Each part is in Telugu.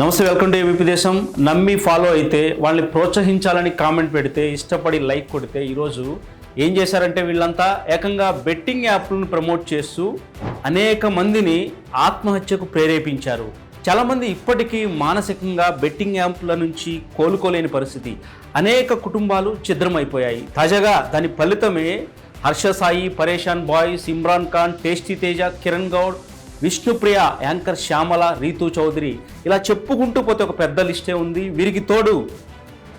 నమస్తే వెల్కమ్ టు ఏబీపీ దేశం. నమ్మి ఫాలో అయితే వాళ్ళని ప్రోత్సహించాలని కామెంట్ పెడితే ఇష్టపడి లైక్ కొడితే ఈరోజు ఏం చేశారంటే వీళ్ళంతా ఏకంగా బెట్టింగ్ యాప్లను ప్రమోట్ చేస్తూ అనేక మందిని ఆత్మహత్యకు ప్రేరేపించారు. చాలామంది ఇప్పటికీ మానసికంగా బెట్టింగ్ యాప్ల నుంచి కోలుకోలేని పరిస్థితి. అనేక కుటుంబాలు ఛిద్రమైపోయాయి. తాజాగా దాని ఫలితమే Harsha Sai Pareshan boys Imran Khan tasty Teja Kiran Goud Vishnupriya anchor Shyamala Reethu Chowdary ఇలా చెప్పుకుంటూ పోతే ఒక పెద్ద లిస్టే ఉంది. వీరికి తోడు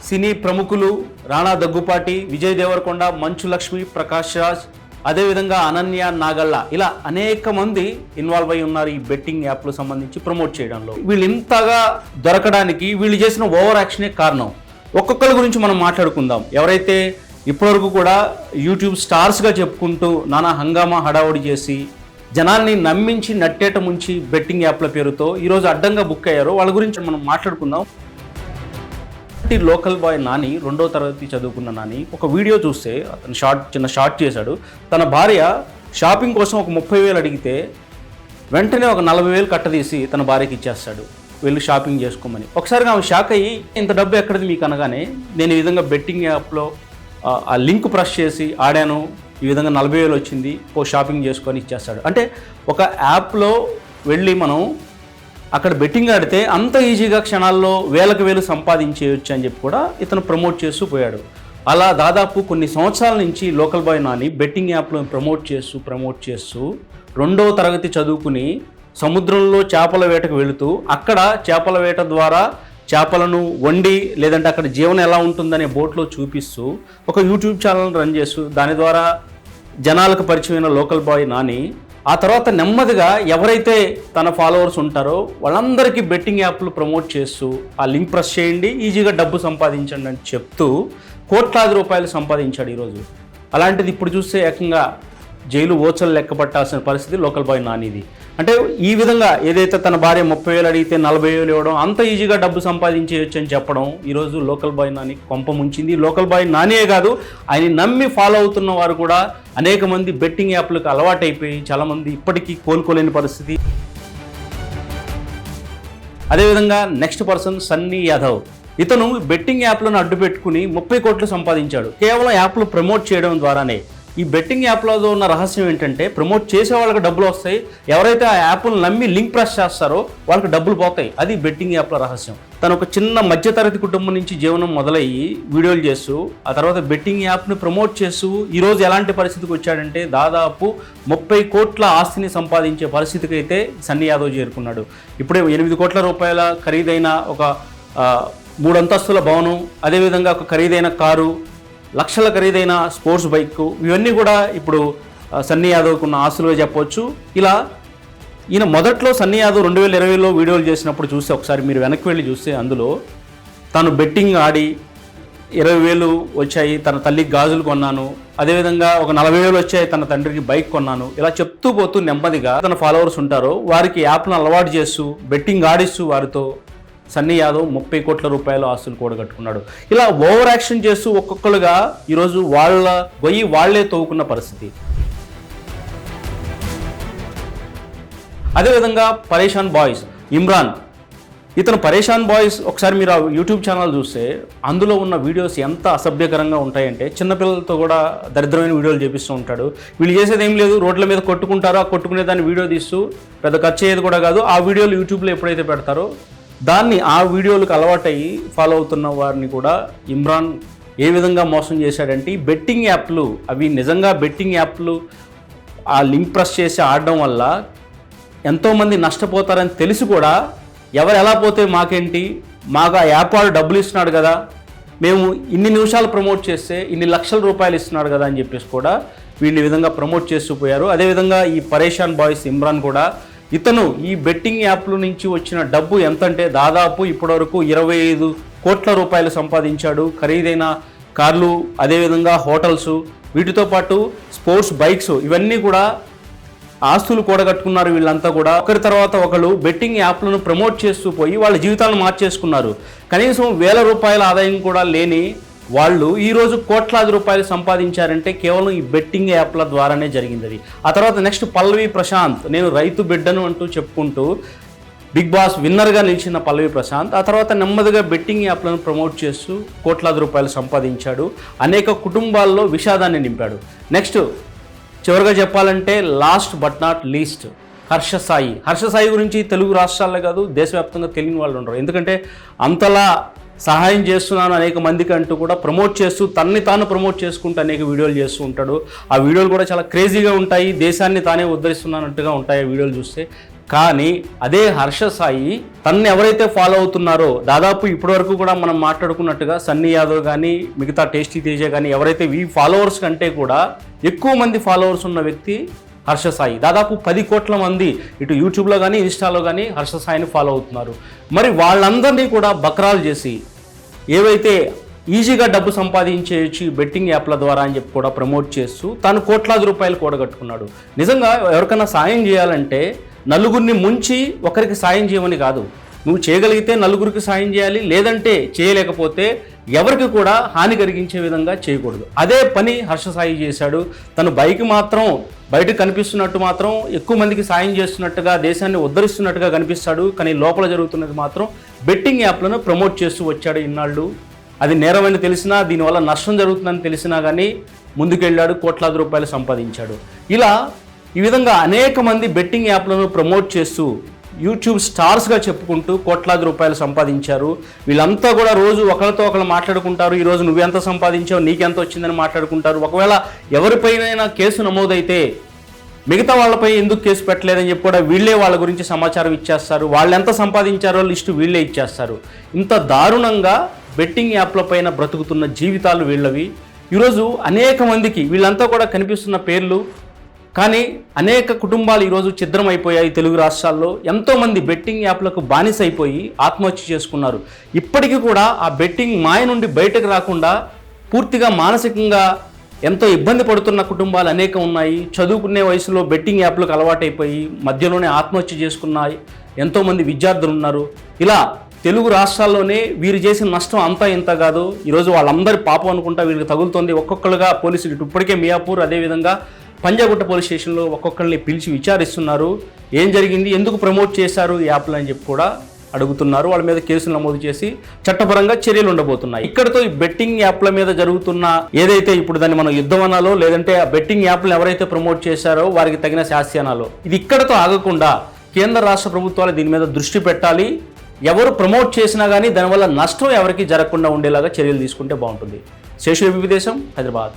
సినీ ప్రముఖులు రాణా దగ్గుపాటి విజయ్ దేవరకొండ మంచు లక్ష్మి ప్రకాష్ రాజ్ అదేవిధంగా అనన్య నాగళ్ళ ఇలా అనేక మంది ఇన్వాల్వ్ అయి ఉన్నారు ఈ బెట్టింగ్ యాప్లు సంబంధించి ప్రమోట్ చేయడంలో. వీళ్ళు ఇంతగా దొరకడానికి వీళ్ళు చేసిన ఓవర్ యాక్షనే కారణం. ఒక్కొక్కరి గురించి మనం మాట్లాడుకుందాం. ఎవరైతే ఇప్పటివరకు కూడా యూట్యూబ్ స్టార్స్గా చెప్పుకుంటూ నానా హంగామా హడావుడి చేసి జనాల్ని నమ్మించి నట్టేట ముంచి బెట్టింగ్ యాప్ల పేరుతో ఈరోజు అడ్డంగా బుక్ అయ్యారు. వాళ్ళ గురించి మనం మాట్లాడుకుందాం. లోకల్ బాయ్ నాని రెండో తరగతి చదువుకున్న నాని ఒక వీడియో చూస్తే అతను షార్ట్ చిన్న షార్ట్ చేశాడు. తన భార్య షాపింగ్ కోసం ఒక ముప్పై వేలు అడిగితే వెంటనే ఒక నలభై వేలు కట్టదీసి తన భార్యకి ఇచ్చేస్తాడు. వెళ్ళి షాపింగ్ చేసుకోమని. ఒకసారి ఆమె షాక్ అయ్యి ఇంత డబ్బు ఎక్కడిది మీకు? అనగానే నేను ఈ విధంగా బెట్టింగ్ యాప్లో ఆ, ఆ లింక్ ప్రెస్ చేసి ఆడాను. ఈ విధంగా నలభై వేలు వచ్చింది ఓ షాపింగ్ చేసుకొని ఇచ్చేస్తాడు. అంటే ఒక యాప్లో వెళ్ళి మనం అక్కడ బెట్టింగ్ ఆడితే అంత ఈజీగా క్షణాల్లో వేలకు వేలు సంపాదించేయచ్చు అని చెప్పి కూడా ఇతను ప్రమోట్ చేస్తూ పోయాడు. అలా దాదాపు కొన్ని సంవత్సరాల నుంచి లోకల్ బాయ్ నాని బెట్టింగ్ యాప్లో ప్రమోట్ చేస్తూ ప్రమోట్ చేస్తూ రెండవ తరగతి చదువుకుని సముద్రంలో చేపల వేటకు వెళుతూ అక్కడ చేపల వేట ద్వారా చేపలను వండి లేదంటే అక్కడ జీవనం ఎలా ఉంటుందనే బోట్లో చూపిస్తూ ఒక యూట్యూబ్ ఛానల్ రన్ చేస్తూ దాని ద్వారా జనాలకు పరిచయమైన లోకల్ బాయ్ నాని ఆ తర్వాత నెమ్మదిగా ఎవరైతే తన ఫాలోవర్స్ ఉంటారో వాళ్ళందరికీ బెట్టింగ్ యాప్లు ప్రమోట్ చేస్తూ ఆ లింక్ ప్రెస్ చేయండి ఈజీగా డబ్బు సంపాదించండి అని చెప్తూ కోట్లాది రూపాయలు సంపాదించాడు ఈరోజు. అలాంటిది ఇప్పుడు చూస్తే ఏకంగా జైలు ఓచలు లెక్క పట్టాల్సిన పరిస్థితి లోకల్ బాయ్ నానిది. అంటే ఈ విధంగా ఏదైతే తన భార్య ముప్పై వేలు అడిగితే నలభై వేలు ఇవ్వడం అంత ఈజీగా డబ్బు సంపాదించేయచ్చు అని చెప్పడం ఈరోజు లోకల్ బాయ్ నాని కొంప ముంచింది. లోకల్ బాయ్ నానియే కాదు ఆయన నమ్మి ఫాలో అవుతున్న వారు కూడా అనేక మంది బెట్టింగ్ యాప్లకు అలవాటైపోయి చాలామంది ఇప్పటికీ కోలుకోలేని పరిస్థితి. అదేవిధంగా నెక్స్ట్ పర్సన్ సన్నీ యాదవ్. ఇతను బెట్టింగ్ యాప్లను అడ్డు పెట్టుకుని ముప్పై కోట్లు సంపాదించాడు. కేవలం యాప్లు ప్రమోట్ చేయడం ద్వారానే. ఈ బెట్టింగ్ యాప్లో ఉన్న రహస్యం ఏంటంటే ప్రమోట్ చేసే వాళ్ళకి డబ్బులు వస్తాయి. ఎవరైతే ఆ యాప్ను నమ్మి లింక్ ప్రెస్ చేస్తారో వాళ్ళకి డబ్బులు పోతాయి. అది బెట్టింగ్ యాప్ల రహస్యం. తను ఒక చిన్న మధ్యతరగతి కుటుంబం నుంచి జీవనం మొదలయ్యి వీడియోలు చేస్తూ ఆ తర్వాత బెట్టింగ్ యాప్ని ప్రమోట్ చేస్తూ ఈరోజు ఎలాంటి పరిస్థితికి వచ్చాడంటే దాదాపు ముప్పై కోట్ల ఆస్తిని సంపాదించే పరిస్థితికి అయితే సన్నీ యాదవ్ చేరుకున్నాడు. ఇప్పుడే ఎనిమిది కోట్ల రూపాయల ఖరీదైన ఒక మూడంతస్తుల మూడు అంతస్తుల భవనం అదేవిధంగా ఒక ఖరీదైన కారు లక్షల ఖరీదైన స్పోర్ట్స్ బైక్ ఇవన్నీ కూడా ఇప్పుడు సన్నీ యాదవ్కు ఉన్న ఆస్తులుగా చెప్పవచ్చు ఇలా ఈయన మొదట్లో సన్నీ యాదవ్ రెండు వేల ఇరవైలో వీడియోలు చేసినప్పుడు చూస్తే ఒకసారి మీరు వెనక్కి వెళ్ళి చూస్తే అందులో తాను బెట్టింగ్ ఆడి ఇరవై వేలు వచ్చాయి తన తల్లికి గాజులు కొన్నాను. అదేవిధంగా ఒక నలభై వేలు వచ్చాయి తన తండ్రికి బైక్ కొన్నాను. ఇలా చెప్తూ పోతూ నెమ్మదిగా తన ఫాలోవర్స్ ఉంటారో వారికి యాప్ను అలవాటు చేస్తూ బెట్టింగ్ ఆడిస్తూ వారితో సన్నీ యాదవ్ ముప్పై కోట్ల రూపాయల ఆస్తులు కూడగట్టుకున్నాడు. ఇలా ఓవర్ యాక్షన్ చేస్తూ ఒక్కొక్కరుగా ఈరోజు వాళ్ళ గొయ్యి వాళ్ళే తవ్వుకున్న పరిస్థితి. అదేవిధంగా పరేషాన్ బాయ్స్ ఇమ్రాన్. ఇతను పరేషాన్ బాయ్స్ ఒకసారి మీరు ఆ యూట్యూబ్ ఛానల్ చూస్తే అందులో ఉన్న వీడియోస్ ఎంత అసభ్యకరంగా ఉంటాయంటే చిన్నపిల్లలతో కూడా దరిద్రమైన వీడియోలు చేపిస్తూ ఉంటాడు. వీళ్ళు చేసేది ఏం లేదు రోడ్ల మీద కొట్టుకుంటారో ఆ కొట్టుకునే దాన్ని వీడియో తీస్తూ పెద్ద ఖర్చు అయ్యేది కూడా కాదు. ఆ వీడియోలు యూట్యూబ్లో ఎప్పుడైతే పెడతారో దాన్ని ఆ వీడియోలకు అలవాటయ్యి ఫాలో అవుతున్న వారిని కూడా ఇమ్రాన్ ఏ విధంగా మోసం చేశాడంటే ఈ బెట్టింగ్ యాప్లు అవి నిజంగా బెట్టింగ్ యాప్లు ఆ లింక్ ప్రెస్ చేసి ఆడడం వల్ల ఎంతోమంది నష్టపోతారని తెలిసి కూడా ఎవరు ఎలా పోతే మాకేంటి? మాకు ఆ యాప్ వాడు డబ్బులు ఇస్తున్నాడు కదా. మేము ఇన్ని నిమిషాలు ప్రమోట్ చేస్తే ఇన్ని లక్షల రూపాయలు ఇస్తున్నాడు కదా అని చెప్పేసి కూడా వీళ్ళు ఈ విధంగా ప్రమోట్ చేస్తూ పోయారు. అదేవిధంగా ఈ పరేషాన్ బాయ్స్ ఇమ్రాన్ కూడా ఇతను ఈ బెట్టింగ్ యాప్ల నుంచి వచ్చిన డబ్బు ఎంతంటే దాదాపు ఇప్పటివరకు ఇరవై ఐదు కోట్ల రూపాయలు సంపాదించాడు. ఖరీదైన కార్లు అదేవిధంగా హోటల్స్ వీటితో పాటు స్పోర్ట్స్ బైక్స్ ఇవన్నీ కూడా ఆస్తులు కూడగట్టుకున్నారు వీళ్ళంతా కూడా. ఒకరి తర్వాత ఒకరు బెట్టింగ్ యాప్లను ప్రమోట్ చేస్తూ పోయి వాళ్ళ జీవితాలను మార్చేసుకున్నారు. కనీసం వేల రూపాయల ఆదాయం కూడా లేని వాళ్ళు ఈరోజు కోట్లాది రూపాయలు సంపాదించారంటే కేవలం ఈ బెట్టింగ్ యాప్ల ద్వారానే జరిగింది అది ఆ తర్వాత నెక్స్ట్ పల్లవి ప్రశాంత్ నేను రైతు బిడ్డను అంటూ చెప్పుకుంటూ బిగ్ బాస్ విన్నర్గా నిలిచిన పల్లవి ప్రశాంత్ ఆ తర్వాత నెమ్మదిగా బెట్టింగ్ యాప్లను ప్రమోట్ చేస్తూ కోట్లాది రూపాయలు సంపాదించాడు. అనేక కుటుంబాల్లో విషాదాన్ని నింపాడు. నెక్స్ట్ చివరిగా చెప్పాలంటే last but not least Harsha Sai. Harsha Sai గురించి తెలుగు రాష్ట్రాల్లో కాదు దేశవ్యాప్తంగా తెలియని వాళ్ళు ఉండరు. ఎందుకంటే అంతలా సహాయం చేస్తున్నాను అనేక మందికి అంటూ కూడా ప్రమోట్ చేస్తూ తన్ని తాను ప్రమోట్ చేసుకుంటూ అనేక వీడియోలు చేస్తూ ఉంటాడు. ఆ వీడియోలు కూడా చాలా క్రేజీగా ఉంటాయి. దేశాన్ని తానే ఉద్ధరిస్తున్నానట్టుగా ఉంటాయి ఆ వీడియోలు చూస్తే. కానీ అదే హర్ష సాయి తన్ను ఎవరైతే ఫాలో అవుతున్నారో దాదాపు ఇప్పటివరకు కూడా మనం మాట్లాడుకున్నట్టుగా సన్నీ యాదవ్ కానీ మిగతా టేస్టీ తేజ కానీ ఎవరైతే ఈ ఫాలోవర్స్ కంటే కూడా ఎక్కువ మంది ఫాలోవర్స్ ఉన్న వ్యక్తి హర్ష సాయి దాదాపు పది కోట్ల మంది ఇటు యూట్యూబ్లో కానీ ఇన్స్టాలో కానీ హర్ష సాయిని ఫాలో అవుతున్నారు. మరి వాళ్ళందరినీ కూడా బక్రాలు చేసి ఏవైతే ఈజీగా డబ్బు సంపాదించేయచ్చు ఈ బెట్టింగ్ యాప్ల ద్వారా అని చెప్పి కూడా ప్రమోట్ చేస్తూ తాను కోట్లాది రూపాయలు కూడగట్టుకున్నాడు. నిజంగా ఎవరికైనా సాయం చేయాలంటే నలుగురిని ముంచి ఒకరికి సాయం చేయమని కాదు. నువ్వు చేయగలిగితే నలుగురికి సాయం చేయాలి లేదంటే చేయలేకపోతే ఎవరికి కూడా హాని కలిగించే విధంగా చేయకూడదు. అదే పని హర్ష సాయి చేశాడు. తను బైక్ మాత్రం బయటకు కనిపిస్తున్నట్టు మాత్రం ఎక్కువ మందికి సాయం చేస్తున్నట్టుగా దేశాన్ని ఉద్ధరిస్తున్నట్టుగా కనిపిస్తాడు. కానీ లోపల జరుగుతున్నది మాత్రం బెట్టింగ్ యాప్లను ప్రమోట్ చేస్తూ వచ్చాడు ఇన్నాళ్ళు. అది నేరమని తెలిసినా దీనివల్ల నష్టం జరుగుతుందని తెలిసినా కానీ ముందుకెళ్ళాడు కోట్లాది రూపాయలు సంపాదించాడు. ఇలా ఈ విధంగా అనేక మంది బెట్టింగ్ యాప్లను ప్రమోట్ చేస్తూ యూట్యూబ్ స్టార్స్గా చెప్పుకుంటూ కోట్లాది రూపాయలు సంపాదించారు. వీళ్ళంతా కూడా రోజు ఒకరితో ఒకరు మాట్లాడుకుంటారు. ఈరోజు నువ్వెంత సంపాదించావు నీకెంత వచ్చిందని మాట్లాడుకుంటారు. ఒకవేళ ఎవరిపైనైనా కేసు నమోదైతే మిగతా వాళ్ళపై ఎందుకు కేసు పెట్టలేదని చెప్పి కూడా వీళ్ళే వాళ్ళ గురించి సమాచారం ఇచ్చేస్తారు. వాళ్ళు ఎంత సంపాదించారో లిస్టు వీళ్ళే ఇచ్చేస్తారు. ఇంత దారుణంగా బెట్టింగ్ యాప్ల పైన బ్రతుకుతున్న జీవితాలు వీళ్ళవి. ఈరోజు అనేక మందికి వీళ్ళంతా కూడా కనిపిస్తున్న పేర్లు కానీ అనేక కుటుంబాలు ఈరోజు అయిపోయాయి తెలుగు రాష్ట్రాల్లో. ఎంతోమంది బెట్టింగ్ యాప్లకు బానిస అయిపోయి ఆత్మహత్య చేసుకున్నారు. ఇప్పటికీ కూడా ఆ బెట్టింగ్ మాయ నుండి బయటకు రాకుండా పూర్తిగా మానసికంగా ఎంతో ఇబ్బంది పడుతున్న కుటుంబాలు అనేక ఉన్నాయి. చదువుకునే వయసులో బెట్టింగ్ యాప్లకు అలవాటైపోయి మధ్యలోనే ఆత్మహత్య చేసుకున్నాయి ఎంతోమంది విద్యార్థులు ఉన్నారు ఇలా తెలుగు రాష్ట్రాల్లోనే వీరు చేసిన నష్టం అంతా ఇంత కాదు. ఈరోజు వాళ్ళందరి పాపం అనుకుంటా వీళ్ళకి తగులుతోంది. ఒక్కొక్కరుగా పోలీసులు ఇటు ఇప్పటికే మియాపూర్ అదేవిధంగా పంజాగుట్ట పోలీస్ స్టేషన్లో ఒక్కొక్కరిని పిలిచి విచారిస్తున్నారు. ఏం జరిగింది? ఎందుకు ప్రమోట్ చేశారు? ఈ యాప్లు అని చెప్పి కూడా అడుగుతున్నారు. వాళ్ళ మీద కేసులు నమోదు చేసి చట్టపరంగా చర్యలు ఉండబోతున్నాయి. ఇక్కడతో ఈ బెట్టింగ్ యాప్ల మీద జరుగుతున్న ఏదైతే ఇప్పుడు దాన్ని మనం యుద్ధం అనాలో లేదంటే ఆ బెట్టింగ్ యాప్లు ఎవరైతే ప్రమోట్ చేశారో వారికి తగిన శాస్త్యానాలో ఇది ఇక్కడతో ఆగకుండా కేంద్ర రాష్ట్ర ప్రభుత్వాలు దీని మీద దృష్టి పెట్టాలి. ఎవరు ప్రమోట్ చేసినా కానీ దానివల్ల నష్టం ఎవరికి జరగకుండా ఉండేలాగా చర్యలు తీసుకుంటే బాగుంటుంది. శేషు విదేశం హైదరాబాద్.